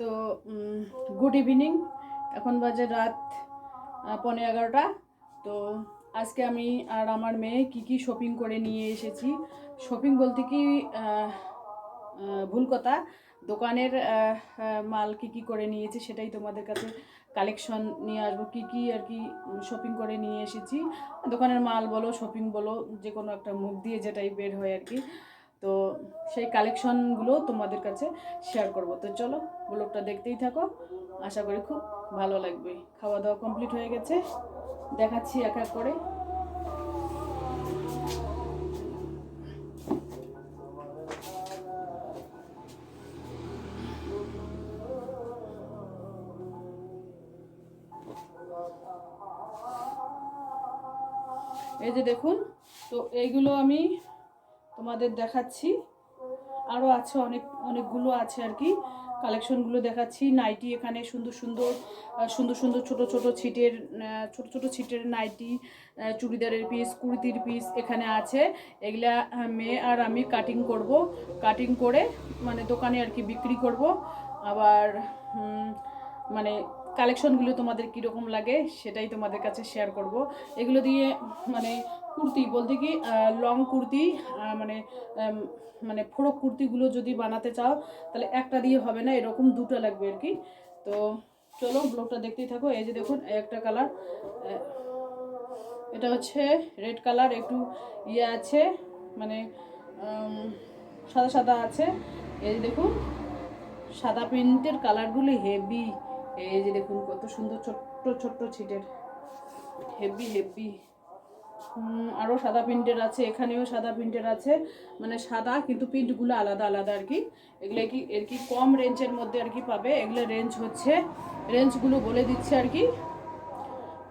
তো good evening এখন বাজে রাত আহ, পৌনে এগারোটা। তো আজকে আমি আর আমার মেয়ে কি কি শপিং করে নিয়ে এসেছি। শপিং বলতে কি ভুল কথা। দোকানের মাল কি কি করে নিয়েছি সেটাই তোমাদের কাছে কালেকশন নিয়ে আসব। কি কি আর কি শপিং করে নিয়ে এসেছি। দোকানের মাল বলো শপিং বলো যে কোনো একটা মুখ দিয়ে যেটাই বের হয় আর কি। তো সেই কালেকশনগুলো তোমাদের কাছে শেয়ার করব। তো চলো ব্লগটা দেখতেই থাকো। আশা করি খুব ভালো লাগবে। খাওয়া দাওয়া কমপ্লিট হয়ে গেছে। দেখাচ্ছি এক এক করে। এই যে দেখুন, তো এইগুলো আমি তোমাদের দেখাচ্ছি। আরও আছে অনেক, অনেকগুলো আছে আর কি। কালেকশনগুলো দেখাচ্ছি। নাইটি এখানে সুন্দর সুন্দর সুন্দর সুন্দর ছোট ছোট ছিটের ছোট ছোট ছিটের নাইটি চুড়িদারের পিস কুর্তির পিস এখানে আছে। এগুলা মেয়ে আর আমি কাটিং করব। কাটিং করে মানে দোকানে আর কি বিক্রি করব। আবার মানে কালেকশনগুলো তোমাদের কীরকম লাগে সেটাই তোমাদের কাছে শেয়ার করব। এগুলো দিয়ে মানে কুর্তি, বলতে কি লং কুর্তি মানে মানে ফোড়ক কুর্তিগুলো যদি বানাতে চাও, তাহলে একটা দিয়ে হবে না, এরকম দুটো লাগবে আর কি। তো চলো ব্লগটা দেখতেই থাকো। এই যে দেখুন একটা কালার এটা হচ্ছে রেড কালার একটু ইয়ে আছে মানে সাদা সাদা আছে। এই দেখুন, সাদা প্রিন্টের কালারগুলো হেভি এই যে দেখুন, কত সুন্দর ছোট্ট ছোট্ট ছিটের। হেভি হেভি আরও সাদা প্রিন্টের আছে, এখানেও সাদা প্রিন্টের আছে। মানে সাদা, কিন্তু প্রিন্টগুলো আলাদা আলাদা আর কি। এগুলো কি, এর কি কম রেঞ্জের মধ্যে আর কি পাবে? এগুলো রেঞ্জ হচ্ছে, রেঞ্জগুলো বলে দিচ্ছে আর কি।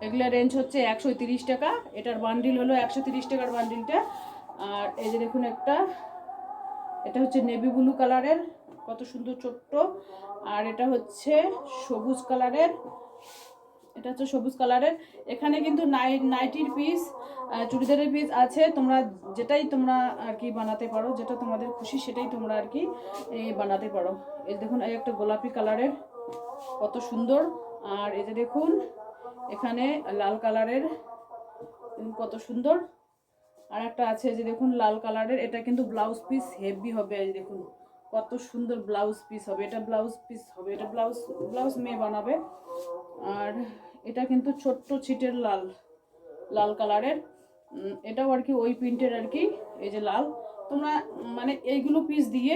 এগুলো রেঞ্জ হচ্ছে একশো টাকা। এটার বান্ডিল হলো একশো টাকার বান্ডিলটা। আর এই যে দেখুন একটা, এটা হচ্ছে নেভি ব্লু কালারের। কত সুন্দর ছোট্ট। আর এটা হচ্ছে সবুজ কালারের। এটা হচ্ছে সবুজ কালারের। এখানে কিন্তু নাই নাইটির পিস চুড়িদারের পিস আছে। তোমরা যেটাই তোমরা আর কি বানাতে পারো, যেটা তোমাদের খুশি সেটাই তোমরা আর কি বানাতে পারো। এই দেখুন, এই একটা গোলাপি কালারের। কত সুন্দর। আর এই যে দেখুন, এখানে লাল কালারের। কত সুন্দর। আর একটা আছে যে দেখুন, লাল কালারের। এটা কিন্তু ব্লাউজ পিস হেভি হবে, এই দেখুন। কত সুন্দর ব্লাউজ পিস হবে। এটা ব্লাউজ পিস হবে, এটা ব্লাউজ ব্লাউজ মেয়ে বানাবে। আর এটা কিন্তু ছোট্ট ছিটের লাল লাল কালারের। এটাও আর কি ওই প্রিন্টের আর কি, এই যে লাল। তোমরা মানে এইগুলো পিস দিয়ে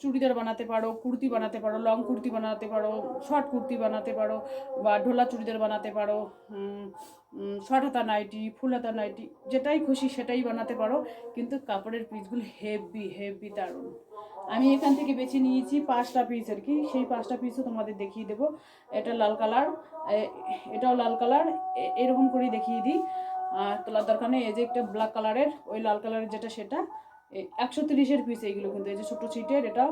চুড়িদার বানাতে পারো, কুর্তি বানাতে পারো লং কুর্তি বানাতে পারো শর্ট কুর্তি বানাতে পারো, বা ঢোলা চুড়িদার বানাতে পারো শর্ট হাতা নাইটি ফুল হাতা নাইটি, যেটাই খুশি সেটাই বানাতে পারো। কিন্তু কাপড়ের পিসগুলো হেভি হেভি দারুণ। আমি এখান থেকে বেছে নিয়েছি পাঁচটা পিস আর কি। সেই পাঁচটা পিসও তোমাদের দেখিয়ে দেবো। এটা লাল কালার এটাও লাল কালার এরকম করেই দেখিয়ে দিই। আর তোলার দরকার নেই, এই যে একটা ব্ল্যাক কালারের, ওই লাল কালারের যেটা সেটা একশো তিরিশের পিস এইগুলো কিন্তু, এই যে ছোটো ছিটের, এটাও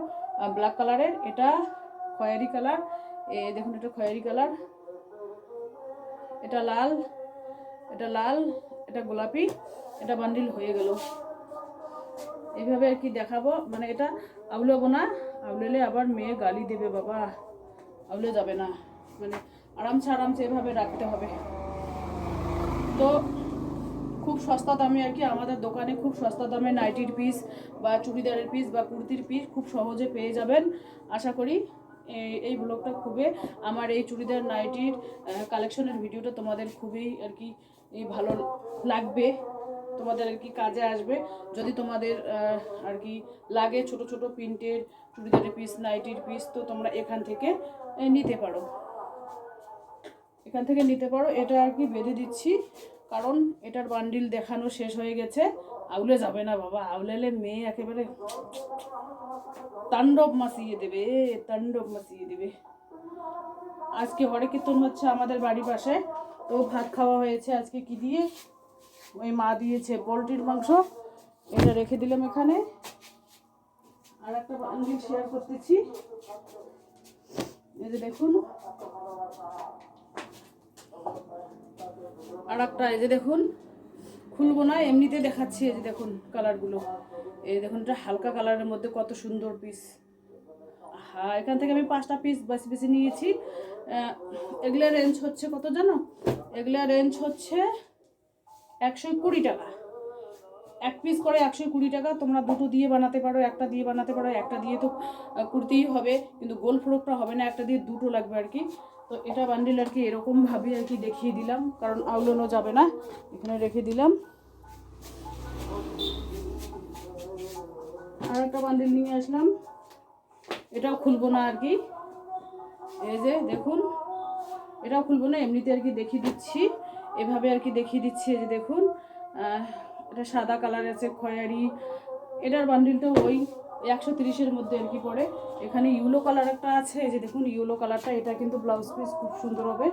ব্ল্যাক কালারের, এটা খয়েরি কালার, এ, দেখুন এটা খয়েরি কালার, এটা লাল এটা লাল, এটা গোলাপি, এটা বান্ডিল হয়ে গেল। এইভাবে আর কি দেখাবো। মানে এটা আউলাবো না, আউলেলে আবার মেয়ে গালি দেবে, বাবা। আউলে যাবে না। মানে আরামসে আরামসে এভাবে রাখতে হবে। তো খুব সস্তা দামে আর কি আমাদের দোকানে খুব সস্তা দামে নাইটির পিস বা চুড়িদারের পিস বা কুর্তির পিস খুব সহজে পেয়ে যাবেন। আশা করি এই- ব্লগটা খুবই আমার এই চুড়িদার, নাইটির কালেকশনের ভিডিওটা তোমাদের খুবই আর কি ভালো লাগবে। তোমাদের আর কি কাজে আসবে। যদি তোমাদের আর কি লাগে ছোট ছোট প্রিন্টের চুড়িদারের পিস নাইটির পিস তো তোমরা এখান থেকে নিতে পারো। এখান থেকে নিতে পারো। এটা আর কি বেঁধে দিচ্ছি, কারণ এটার বান্ডিল দেখানো শেষ হয়ে গেছে। আউলে যাবে না বাবা আউলেলে মেয়ে একেবারে তাণ্ডব মাসিয়ে দেবে, তাণ্ডব মাসিয়ে দেবে। আজকে হরে কীর্তন হচ্ছে আমাদের বাড়ির পাশে। তো ভাত খাওয়া হয়েছে আজকে কি দিয়ে? ওই মা দিয়েছে পোলট্রির মাংস এটা রেখে দিলাম এখানে। আর একটা বান্ডিল শেয়ার করতেছি। এই যে দেখুন। আর একটা এই যে দেখুন খুলবো না এমনিতে দেখাচ্ছি এই যে দেখুন কালারগুলো এই দেখুন এটা হালকা কালারের মধ্যে কত সুন্দর পিস হ্যাঁ এখান থেকে আমি পাঁচটা পিস বেশি বেশি নিয়েছি। আহ, এগুলোর রেঞ্জ হচ্ছে কত জানো? এগুলোর রেঞ্জ হচ্ছে একশো কুড়ি টাকা। এক পিস করে একশো কুড়ি টাকা, তোমরা দুটো দিয়ে বানাতে পারো, একটা দিয়ে বানাতে পারো, একটা দিয়ে তো কুর্তিই হবে, কিন্তু গোল ফ্রকটা হবে না, একটা দিয়ে দুটো লাগবে আর কি। তো এটা বান্ডিল আর কি এরকমভাবে আর কি দেখিয়ে দিলাম, কারণ আউলানো যাবে না, এখানে রেখে দিলাম। আর একটা বান্ডিল নিয়ে আসলাম। এটাও খুলবো না আর কি। এই যে, দেখুন, এটাও খুলবো না, এমনিতে আর কি দেখিয়ে দিচ্ছি। এভাবে আর কি দেখিয়ে দিচ্ছি যে দেখুন এটা সাদা কালার আছে খয়েরি। এটার বান্ডিলটা ওই একশো তিরিশের মধ্যে আর কি পড়ে। এখানে ইউলো কালার একটা আছে যে দেখুন ইউলো কালারটা এটা কিন্তু ব্লাউজ পিস খুব সুন্দর হবে।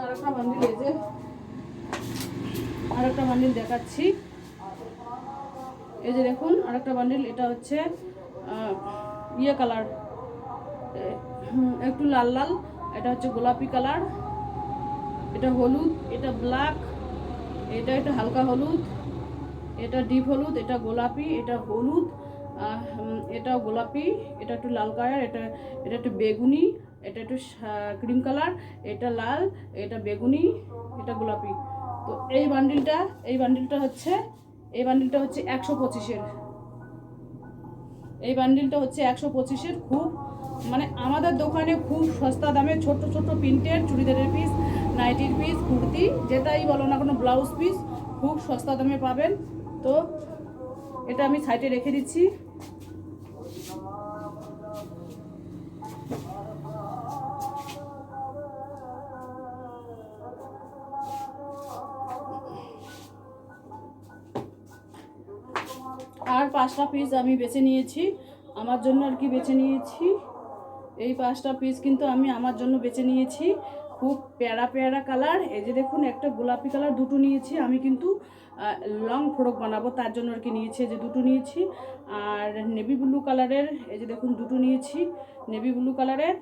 আর একটা বান্ডিল এই যে আর একটা বান্ডিল দেখাচ্ছি। এই যে দেখুন, আরেকটা বান্ডিল এটা হচ্ছে ইয়ে কালার একটু লাল লাল, এটা হচ্ছে গোলাপি কালার এটা হলুদ, এটা ব্ল্যাক এটা একটু হালকা হলুদ, এটা ডিপ হলুদ, এটা গোলাপি, এটা হলুদ এটা গোলাপি, এটা একটু লাল কালার এটা এটা একটু বেগুনি, এটা একটু ক্রিম কালার এটা লাল, এটা বেগুনি, এটা গোলাপি। তো এই বান্ডিলটা এই বান্ডিলটা হচ্ছে এই বান্ডিলটা হচ্ছে একশো পঁচিশের। এই বান্ডিলটা হচ্ছে একশো পঁচিশের খুব মানে আমাদের দোকানে খুব সস্তা দামে ছোট ছোট প্রিন্টের, চুড়িদারের পিস নাইটির পিস কুর্তি, যেটাই বলো না কোনো ব্লাউজ পিস খুব সস্তা দামে পাবেন। তো এটা আমি সাইডে রেখে দিচ্ছি। আর পাঁচটা পিস আমি বেছে নিয়েছি। আমার জন্য আর কি বেছে নিয়েছি। এই পাঁচটা পিস কিন্তু আমি আমার জন্য বেছে নিয়েছি। খুব প্যারা প্যারা কালার এই যে দেখুন, একটা গোলাপি কালার দুটো নিয়েছি। আমি কিন্তু লং ফ্রক বানাবো, তার জন্য আর কি নিয়েছি যে দুটো নিয়েছি। আর নেভি ব্লু কালারের এই যে দেখুন, দুটো নিয়েছি নেভি ব্লু কালারের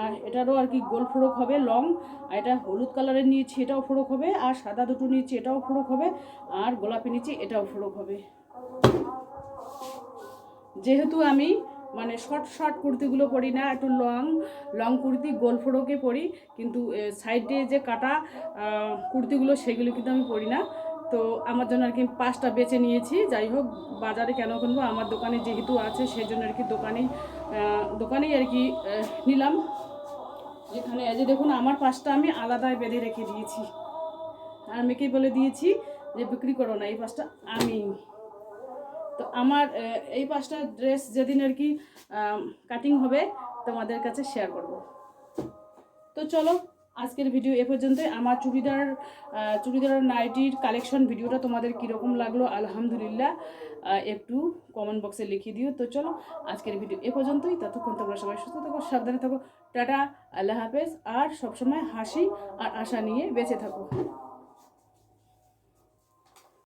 আর এটারও আর কি গোল ফ্রক হবে লং আর এটা হলুদ কালারের নিয়েছি, এটাও ফ্রক হবে। আর সাদা দুটো নিয়েছি, এটাও ফ্রক হবে। আর গোলাপি নিয়েছি, এটাও ফ্রক হবে। যেহেতু আমি মানে শর্ট শর্ট কুর্তিগুলো পরি না, একটু লং লং কুর্তি, গোল ফোড়কে পরি, কিন্তু সাইডে যে কাটা কুর্তিগুলো সেগুলো কিন্তু আমি পরি না। তো আমার জন্য আর কি পাঁচটা বেছে নিয়েছি। যাই হোক, বাজারে কেন কিনবো? আমার দোকানে যেহেতু আছে সেই জন্য আর কি দোকানেই দোকানেই আর কি নিলাম। যেখানে, এই যে দেখুন, আমার পাঁচটা আমি আলাদায় বেঁধে রেখে দিয়েছি। আর মেয়েকে বলে দিয়েছি? যে বিক্রি করো না, এই পাঁচটা আমি। তো আমার এই পাঁচটা ড্রেস যেদিন আর কি কাটিং হবে, তোমাদের কাছে শেয়ার করব। তো চলো, আজকের ভিডিও এ পর্যন্তই। আমার চুড়িদার চুড়িদার নাইটির কালেকশন ভিডিওটা তোমাদের কীরকম লাগল, আলহামদুলিল্লাহ। একটু কমেন্ট বক্সে লিখে দিও। তো চলো, আজকের ভিডিও এ পর্যন্তই। ততক্ষণ তোমরা সবাই সুস্থ থাকো, সাবধানে থাকো। টাটা, আল্লাহ হাফেজ। আর সবসময় হাসি আর আশা নিয়ে বেঁচে থাকো।